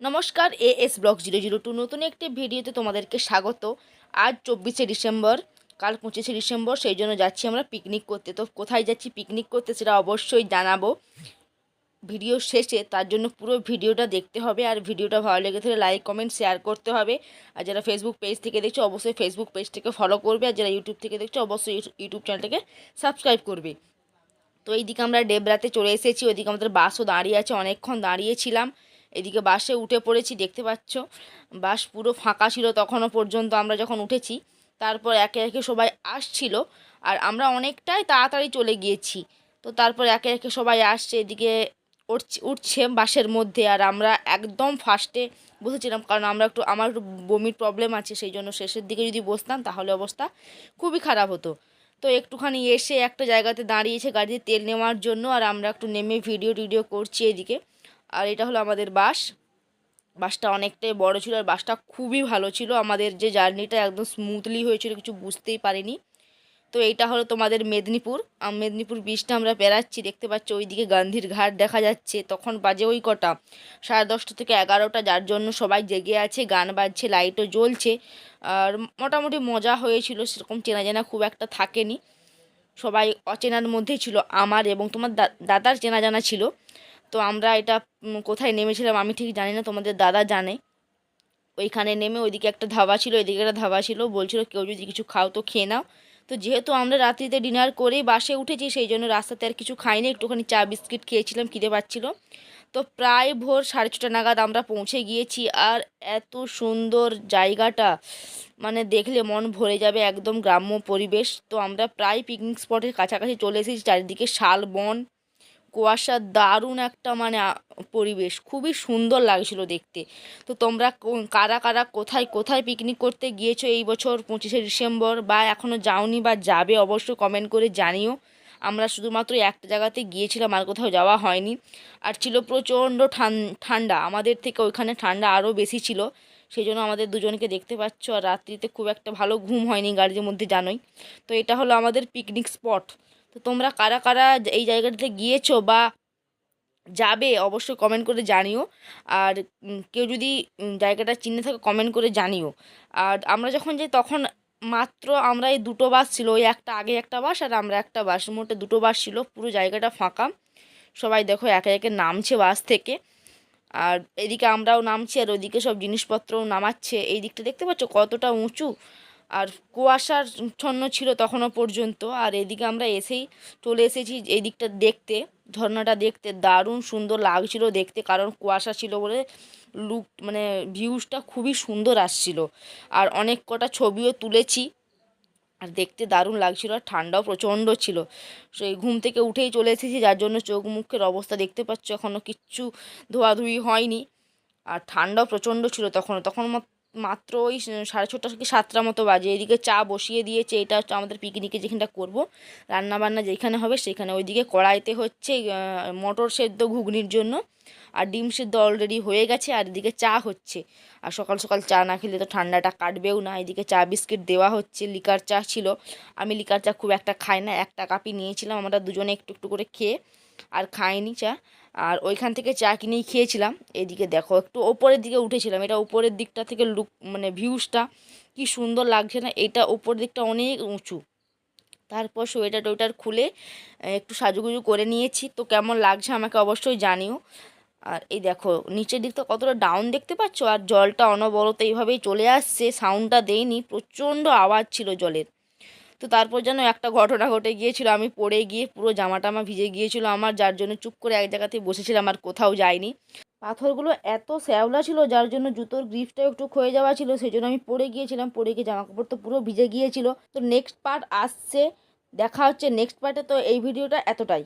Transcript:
নমস্কার, A S blog zero zero two নতুন একটি ভিডিওতে তোমাদেরকে স্বাগত। আজ চব্বিশে ডিসেম্বর, কাল পঁচিশে ডিসেম্বর, সেই জন্য যাচ্ছি আমরা পিকনিক করতে। তো কোথায় যাচ্ছি পিকনিক করতে সেটা অবশ্যই জানাব। ভিডিও শেষে, তার জন্য পুরো ভিডিওটা দেখতে হবে। আর ভিডিওটা ভালো লেগে থাকলে লাইক কমেন্ট শেয়ার করতে হবে। আর যারা ফেসবুক পেজ থেকে দেখছ, অবশ্যই ফেসবুক পেজটাকে ফলো করবে। আর যারা ইউটিউব থেকে দেখছ, অবশ্যই ইউটিউব চ্যানেলটাকে সাবস্ক্রাইব করবে। তো এইদিকে আমরা ডেবরাতে চলে এসেছি। ওইদিকে আমাদের বাসও দাঁড়িয়ে আছে। অনেকক্ষণ দাঁড়িয়েছিলাম এদিকে বাসে উঠে পড়েছি, দেখতে পাচ্ছ। বাস পুরো ফাঁকা ছিল তখনও পর্যন্ত আমরা যখন উঠেছি, তারপর একে একে সবাই আসছিল আর আমরা অনেকটাই তাড়াতাড়ি চলে গিয়েছি। তো তারপর একে একে সবাই আসছে, এদিকে উঠছে উঠছে বাসের মধ্যে আর আমরা একদম ফার্স্টে বসেছিলাম কারণ আমরা একটু, আমার একটু বমির প্রবলেম আছে, সেই জন্য শেষের দিকে যদি বসতাম তাহলে অবস্থা খুবই খারাপ হতো। তো একটুখানি এসে একটা জায়গাতে দাঁড়িয়েছে গাড়িতে তেল নেওয়ার জন্য আর আমরা একটু নেমে ভিডিও টিডিও করছি এদিকে। আর এটা হলো আমাদের বাস। বাসটা অনেকটাই বড় ছিল আর বাসটা খুবই ভালো ছিল। আমাদের যে জার্নিটা একদম স্মুথলি হয়েছিল, কিছু বুঝতেই পারিনি। তো এইটা হলো তোমাদের মেদিনীপুর। মেদিনীপুর বীজটা আমরা বেড়াচ্ছি, দেখতে পাচ্ছি ওইদিকে গান্ধীর ঘাট দেখা যাচ্ছে। তখন বাজে ওই কটা, সাড়ে দশটা থেকে এগারোটা, যার জন্য সবাই জেগে আছে, গান বাজছে লাইটও জ্বলছে। আর মোটামুটি মজা হয়েছিল, সেরকম চেনা জানা খুব একটা থাকেনি। সবাই অচেনার মধ্যেই ছিল, আমার এবং তোমার দাদার চেনা জানা ছিল। তো আমরা এটা কোথায় নেমেছিলাম আমি ঠিক জানি না, তোমাদের দাদা জানে। ওইখানে নেমে ওইদিকে একটা ধাবা ছিল ওইদিকে একটা ধাবা ছিল, বলছিল কেউ যদি কিছু খাও তো খেয়ে নাও। তো যেহেতু আমরা রাত্রিতে ডিনার করেই বাসে উঠেছি, সেই জন্য রাস্তাতে আর কিছু খাইনি, একটুখানি চা, বিস্কিট খেয়েছিলাম, খিদে পাচ্ছিল। তো প্রায় ভোর সাড়ে ছটা নাগাদ আমরা পৌঁছে গিয়েছি, আর এত সুন্দর জায়গাটা মানে দেখলে মন ভরে যাবে একদম গ্রাম্য পরিবেশ। তো আমরা প্রায় পিকনিক স্পটের কাছাকাছি চলে এসেছি, চারিদিকে শাল, বন কুয়াশা দারুণ একটা মানে পরিবেশ। খুবই সুন্দর লাগছিল দেখতে। তো তোমরা কারা কারা কোথায় কোথায় পিকনিক করতে গিয়েছো এই বছর পঁচিশে ডিসেম্বর বা এখনও যাওনি বা যাবে অবশ্যই কমেন্ট করে জানিও। আমরা শুধুমাত্র একটা জায়গাতে গিয়েছিলাম, আর কোথাও যাওয়া হয়নি। আর ছিল প্রচণ্ড ঠান্ডা। আমাদের থেকে ওইখানে ঠান্ডা আরও বেশি ছিল। সেই জন্য আমাদের দুজনকে দেখতে পাচ্ছ, আর রাত্রিতে খুব একটা ভালো ঘুম হয়নি, গাড়ির মধ্যে জানোই। তো এটা হলো আমাদের পিকনিক স্পট তো তোমরা কারা কারা এই জায়গাটাতে গিয়েছো বা যাবে অবশ্যই কমেন্ট করে জানিও। আর কেউ যদি জায়গাটা চিনে থাকে কমেন্ট করে জানিও। আর আমরা যখন যাই তখন মাত্র আমরা এই দুটো বাস ছিল, ওই একটা আগে একটা বাস আর আমরা একটা বাস। মোটে দুটো বাস ছিল, পুরো জায়গাটা ফাঁকা। সবাই দেখো একে একে নামছে বাস থেকে। আর এদিকে আমরাও নামছি আর ওইদিকে সব জিনিসপত্রও নামাচ্ছে। এই দিকটা দেখতে পাচ্ছ কতটা উঁচু? আর কুয়াশার ছন্ন ছিল তখনও পর্যন্ত, আর এদিকে আমরা এসেই চলে এসেছি এই দিকটা দেখতে, ঝর্ণাটা দেখতে। দারুণ সুন্দর লাগছিল দেখতে, কারণ কুয়াশা ছিল বলে লুক মানে ভিউজটা খুবই সুন্দর আসছিল। আর অনেক কটা ছবিও তুলেছি, আর দেখতে দারুণ লাগছিল, আর ঠান্ডাও প্রচণ্ড ছিল। সেই ঘুম থেকে উঠেই চলে এসেছি, যার জন্য চোখ মুখের অবস্থা দেখতে পাচ্ছ এখনও কিচ্ছু ধোয়াধুয়ি হয়নি। আর ঠান্ডাও প্রচণ্ড ছিল তখন তখন মাত্র ওই সাড়ে ছটা থেকে সাতটা মতো বাজে। এদিকে চা বসিয়ে দিয়েছে, এটা হচ্ছে আমাদের পিকনিকে যেখানটা করব। রান্নাবান্না যেখানে হবে সেখানে। ওইদিকে কড়াইতে হচ্ছে মটর সেদ্ধ ঘুগনির জন্য। আর ডিম সেদ্ধ অলরেডি হয়ে গেছে, আর এদিকে চা হচ্ছে। আর সকাল সকাল চা না খেলে তো ঠান্ডাটা কাটবেও না। এদিকে চা বিস্কিট দেওয়া হচ্ছে, লিকার চা ছিল। আমি লিকার চা খুব একটা খাই না, একটা কাপই নিয়েছিলাম। আমরা দুজনে একটু একটু করে খেয়ে আর খাইনি চা। আর ওইখান থেকে চা কিনেই খেয়েছিলাম? এদিকে দেখো, একটু ওপরের দিকে উঠেছিলাম। এটা উপরের দিকটা থেকে লুক মানে ভিউসটা কি সুন্দর লাগছে না? এটা ওপরের দিকটা অনেক উঁচু। তারপর সোয়েটার টোয়েটার খুলে একটু সাজুগুজু করে নিয়েছি। তো কেমন লাগছে আমাকে অবশ্যই জানিও। আর এই দেখো, নিচের দিকটা কতটা ডাউন দেখতে পাচ্ছ? আর জলটা অনবরত এইভাবেই চলে আসছে সাউন্ডটা দেয়নি, প্রচণ্ড আওয়াজ ছিল জলের। তো তারপর যেন একটা ঘটনা ঘটে গিয়েছিল। আমি পড়ে গিয়ে পুরো জামাটা আমার ভিজে গিয়েছিল আমার, যার জন্য চুপ করে এক জায়গাতে বসেছিলাম আর কোথাও যাইনি। পাথরগুলো এত শ্যাওলা ছিল, যার জন্য জুতোর গ্রিফটাও একটু ক্ষয়ে যাওয়া ছিল সেই জন্য আমি পড়ে গিয়েছিলাম। পড়ে গিয়ে জামা কাপড় তো পুরো ভিজে গিয়েছিল। তো নেক্সট পার্ট আসছে, দেখা হচ্ছে নেক্সট পার্টে তো এই ভিডিওটা এতটাই।